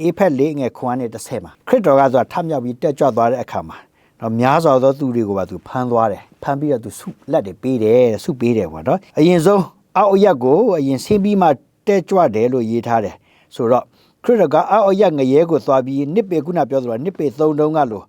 အေးဖက်လေးငယ်ခွန်းနဲ့တစ်ဆက်မှာခရစ်တော်ကဆိုတာထမြောက်ပြီးတက်ကြွသွားတဲ့အခါမှာတော့များစွာသောသူတွေကိုပါသူဖမ်းသွားတယ်ဖမ်းပြီးတော့သူဆုလက်တွေပေးတယ်ဆုပေးတယ်ပေါ့နော်အရင်ဆုံးအောက်အရက်ကိုအရင်ဆင်းပြီးမှတက်ကြွတယ်လို့ရေးထားတယ်ဆိုတော့ခရစ်တော်ကအောက်အရက်ငရဲကိုသွားပြီးနှစ်ပေခုနပြောသလိုနှစ်ပေသုံးတုံးကလို့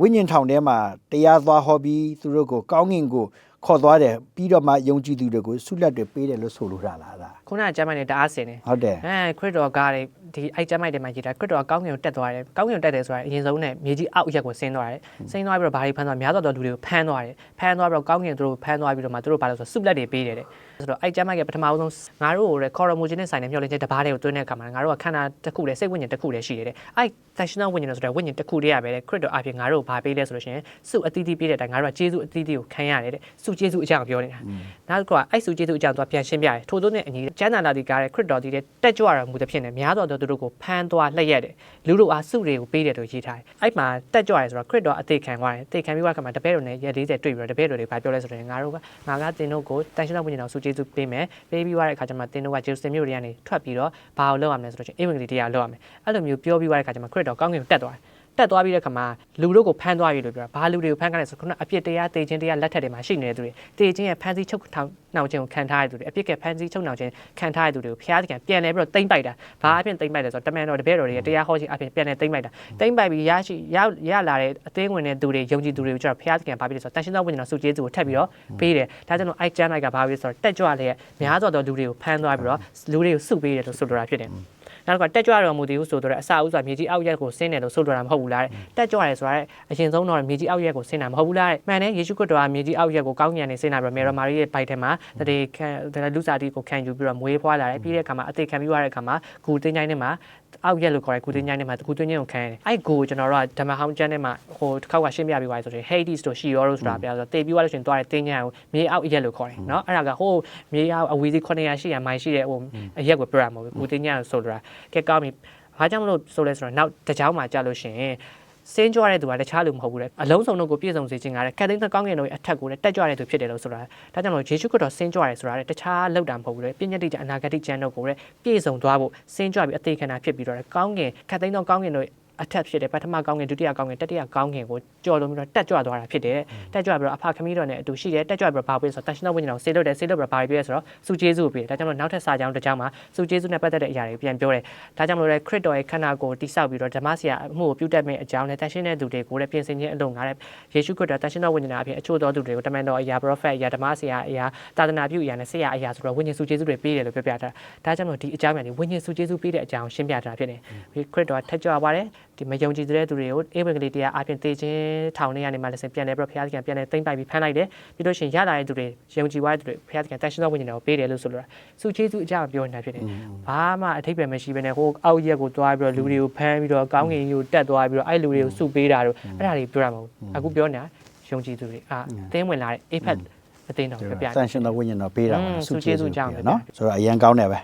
ဝိညာဉ်ထောင်ထဲမှာတရားသွားဟောပြီးသူတို့ကိုကောင်းငင်ကိုခေါ်သွားတယ်ပြီးတော့မှယုံကြည်သူတွေကိုဆုလက်တွေပေးတယ်လို့ဆိုလိုတာလားဒါခုနကကျမ်းမိုက်နဲ့တအားစင်နေဟုတ်တယ်အဲခရစ်တော်ကတဲ့ ဒီအဲ့ကျမ်းမိုက်တွေမှာရေးတာခရစ်တော်ကကောင်းကင်ကိုတက်သွားတယ်ကောင်းကင်ကိုတက်တယ်ဆိုတာအရင်ဆုံးနဲ့မြေကြီးအောက်ရက်ကိုဆင်းသွားတယ်ဆင်းသွားပြီးတော့ဘာတွေဖမ်းသွားများသောတော်လူတွေကိုဖမ်းသွားတယ်ဖမ်းသွားပြီးတော့ကောင်းကင်သူတို့ဖမ်းသွားပြီးတော့မှသူတို့ဘာလို့ဆိုဆုလက်တွေပေးတယ်တဲ့ဆိုတော့အဲ့ကျမ်းမိုက်ကပထမဆုံးငါတို့ကိုခေါ်ရမူခြင်းနဲ့ဆိုင်တဲ့မျှော်လင့်ချက်တစ်ပါးတွေကိုတွင်းတဲ့အခါမှာငါတို့ကခန္ဓာတစ်ခုတည်းစိတ်ဝိညာဉ်တစ်ခုတည်းရှိတယ်တဲ့အဲ့သရှင်တော်ဝိညာဉ်ဆိုတဲ့ဝိညာဉ်တစ်ခုတည်းရပဲတဲ့ခရစ်တော်အပြင်ငါတို့ကိုဘာပေးလဲဆိုလို့ရှိရင်ဆုအသီးသီးပေးတဲ့အတိုင်းငါတို့ကကျေးဇူးအသီးသီးကိုခံရတယ်တဲ့ဆုကျေးဇူးအကြောင်းပြောနေတာနောက်ကအဲ့ဆုကျေးဇူးအကြောင်းသူကပြန်ရှင်းပြတယ်ထို့သောနဲ့အညီကျမ်းစာလာဒီကားတဲ့ခရစ်တော်ဒီတဲ့တက်ကြွတော်မူတဲ့ဖြစ်နေများတော်သူတို့ကိုဖမ်းသွားလှည့်ရက်တယ်လူတို့အားဆုတွေကိုပေးတယ်လို့ရေးထားတယ်အဲ့မှာတက်ကြွတယ်ဆိုတော့ခရစ်တော်အသေးခံသွားတယ်အသေးခံပြီးသွားခါမှာတပည့်တော်နဲ့ရက်40တွေ့ပြီးတော့တပည့်တော်တွေဘာပြောလဲဆိုတော့ငါတို့ကငါကတင်တို့ကိုတန်ရှင်းတော်ဝိညာဉ်တော်ဆုကျေးဇူးပေးမယ်ပေးပြီးသွားတဲ့အခါကျမှတင်တို့ကဂျေရုဆလင်မြို့တွေကနေထွက်ပြီးတော့ဘာကိုလုပ်ရမလဲဆိုတော့အင်္ဂလိပ်တရားလုပ်ရမယ်အဲ့လိုမျိုးပြောပြီးသွားတဲ့အခါကျမှခရစ်တော်ကောင်းကင်ကိုတက်သွားတယ် တက်သွားပြီးတဲ့ခါမှာလူတို့ကိုဖမ်းသွားပြီလို့ပြောတာဘာလူတွေကိုဖမ်းခိုင်းလဲဆိုခုနအပြစ်တရားတေခြင်းတရားလက်ထက်တွေမှာရှိနေတဲ့သူတွေတေခြင်းရဲ့ဖမ်းဆီးချုပ်ထောင်နှောင်ခြင်းကိုခံထားရတဲ့သူတွေအပြစ်ကဖမ်းဆီးချုပ်နှောင်ခြင်းခံထားရတဲ့သူတွေကိုဖျားသခင်ပြန်လဲပြီးတော့တိမ့်ပိုက်တာဘာအဖြစ်တိမ့်ပိုက်လဲဆိုတော့တမန်တော်တပည့်တော်တွေရဲ့တရားဟောခြင်းအဖြစ်ပြန်လဲတိမ့်ပိုက်တာတိမ့်ပိုက်ပြီးရရှိရရလာတဲ့အသင်းဝင်တဲ့သူတွေယုံကြည်သူတွေကိုကျတော့ဖျားသခင်ဘာဖြစ်လဲဆိုတော့တန်ရှင်းသောဝိညာဉ်တော်စုကျေးဇူးကိုထပ်ပြီးတော့ပေးတယ်ဒါကြောင့်မို့အိုက်ကျမ်းလိုက်ကဘာဖြစ်လဲဆိုတော့တက်ကြွလျက်များစွာသောလူတွေကိုဖမ်းသွားပြီးတော့လူတွေကိုစုပေးတယ်လို့ဆိုလိုတာဖြစ်တယ် နောက်ကတက်ကြွတော်မူသည်ဟုဆိုတော့အစအဦးဆိုတာမြေကြီးအောက်ရက်ကိုဆင်းတယ်လို့ဆိုလိုတာမဟုတ်ဘူးလားတဲ့တက်ကြွတယ်ဆိုတာတဲ့အရင်ဆုံးတော့မြေကြီးအောက်ရက်ကိုဆင်းတာမဟုတ်ဘူးလားတဲ့မှန်တယ်ယေရှုခရစ်တော်ကမြေကြီးအောက်ရက်ကိုကောင်းကင်ကနေဆင်းလာပြီးတော့မေရမာရီရဲ့ဘိုက်ထဲမှာတရေခံလူစားတီကိုခံယူပြီးတော့မွေးဖွားလာတယ်ပြီးတဲ့အခါမှာအသေးခံပြီးသွားတဲ့အခါမှာဂူတင်းချိုင်းထဲမှာအောက်ရက်လို့ခေါ်တဲ့ဂူတင်းချိုင်းထဲမှာဂူတင်းချိုင်းကိုခံရတယ်အဲ့ဂူကိုကျွန်တော်တို့ကဓမ္မဟောင်းကျမ်းထဲမှာဟိုတစ်ခေါက်ကရှင်းပြပေးပါဆိုရင် Hades တို့ Sheol တို့ဆိုတာပြဆိုတော့တေပြီးသွားလို့ရှိရင်သွားတဲ့တင်းချိုင်းကိုမြေအောက်ရက်လို့ခေါ်တယ်နော်အဲ့ဒါကဟိုမြေအောက်အဝေးစီ900 800မိုင်ရှိတဲ့ဟိုအရက်ကိုပြရမှာမဟုတ်ဘူးဂူတင်းချိုင်းကိုဆိုလိုတာကဲကောင်းပြီ။ဘာကြောင့်မလို့ဆိုလဲဆိုတော့နောက်တစ်ကြောင်းမှာကြာလို့ရှိရင် စင်းကြွတဲ့သူကတခြားလူမဟုတ်ဘူးလေအလုံးစုံတို့ကိုပြည့်စုံစေခြင်းကလည်းကတ်သိန်းကောင်းကင်တို့ရဲ့အထက်ကိုလည်းတက်ကြွတဲ့သူဖြစ်တယ်လို့ဆိုတာဒါကြောင့်မလို့ယေရှုခရစ်တော်စင်းကြွတယ်ဆိုတာလည်းတခြားလောက်တာမဟုတ်ဘူးလေပြည့်ညတ်တိကျအနာဂတိကျမ်းတို့ကိုလည်းပြည့်စုံသွားဖို့စင်းကြွပြီးအသေးခံတာဖြစ်ပြီးတော့ကောင်းကင်ကတ်သိန်းသောကောင်းကင်တို့ အထက်ဖြစ်တယ်ပထမကောင်းကင်ဒုတိယကောင်းကင်တတိယကောင်းကင်ကိုကြော်လုံးပြီးတော့တက်ကြွသွားတာဖြစ်တယ်တက်ကြွပြီးတော့အဖခမီးတော်နဲ့အတူရှိတယ်တက်ကြွပြီးတော့ဘာပေးဆိုတော့တန်ရှင်းသောဝိညာဉ်တော်ဆေးလို့တယ်ဆေးလို့ပြီးတော့ဘာပေးလဲဆိုတော့စုကျေးဇူးပေးတယ်ဒါကြောင့်မလို့နောက်ထပ်စာကြောင်းတစ်ကြောင်းမှာစုကျေးဇူးနဲ့ပတ်သက်တဲ့အရာတွေပြန်ပြောတယ်ဒါကြောင့်မလို့လေခရစ်တော်ရဲ့ခန္ဓာကိုယ်တိဆောက်ပြီးတော့ဓမ္မဆရာအမှုကိုပြုတတ်မယ့်အကြောင်းနဲ့တန်ရှင်းတဲ့သူတွေကိုလည်းပြင်ဆင်ခြင်းအလုံးငါတဲ့ယေရှုခရစ်တော်တန်ရှင်းသောဝိညာဉ်တော်အဖြစ်အချို့သောသူတွေကိုတမန်တော်အရာ prophet အရာဓမ္မဆရာအရာသာသနာပြုအရာနဲ့ဆရာအရာဆိုတော့ဝိညာဉ်စုကျေးဇူးတွေပေးတယ်လို့ပြောပြတာဒါကြောင့်မလို့ဒီအကြောင်းအရာတွေဝိညာဉ်စုကျေးဇူးပေးတဲ့အကြောင်းရှင်းပြတာဖြစ်တယ်ခရစ်တော်ထက်ကြွပါတယ် ဒီမယုံကြည်တဲ့သူတွေကိုအေဝံဂေလိတရားအပြင်သိခြင်းထောင်ထဲကနေမှလည်းပြန်လဲပြီးတော့ဘုရားသခင်ပြန်လဲသိမ့်ပိုက်ပြီးဖမ်းလိုက်တယ်ပြီးလို့ရှိရင်ရလာတဲ့သူတွေယုံကြည်သွားတဲ့သူတွေဘုရားသခင်တန်ရှင်းသောဝိညာဉ်တော်ကိုပေးတယ်လို့ဆိုလိုတာစုချေးစုအကြောင်းပြောနေတာဖြစ်တယ်ဘာမှအထိပ္ပယ်မရှိဘဲနဲ့ဟိုအောက်ရက်ကိုတွားပြီးတော့လူတွေကိုဖမ်းပြီးတော့ကောင်းကင်ကိုတက်သွားပြီးတော့အဲ့လူတွေကိုစုပေးတာတို့အဲ့ဒါတွေပြောတာမဟုတ်ဘူးအခုပြောနေတာယုံကြည်သူတွေအာသင်းဝင်လာတဲ့ impact အသိတော်ပြပြတန်ရှင်တော်ဝိညာဉ်တော်ပေးတာပါစုချေးစုအကြောင်းပဲနော်ဆိုတော့အရန်ကောင်းတယ်ပဲ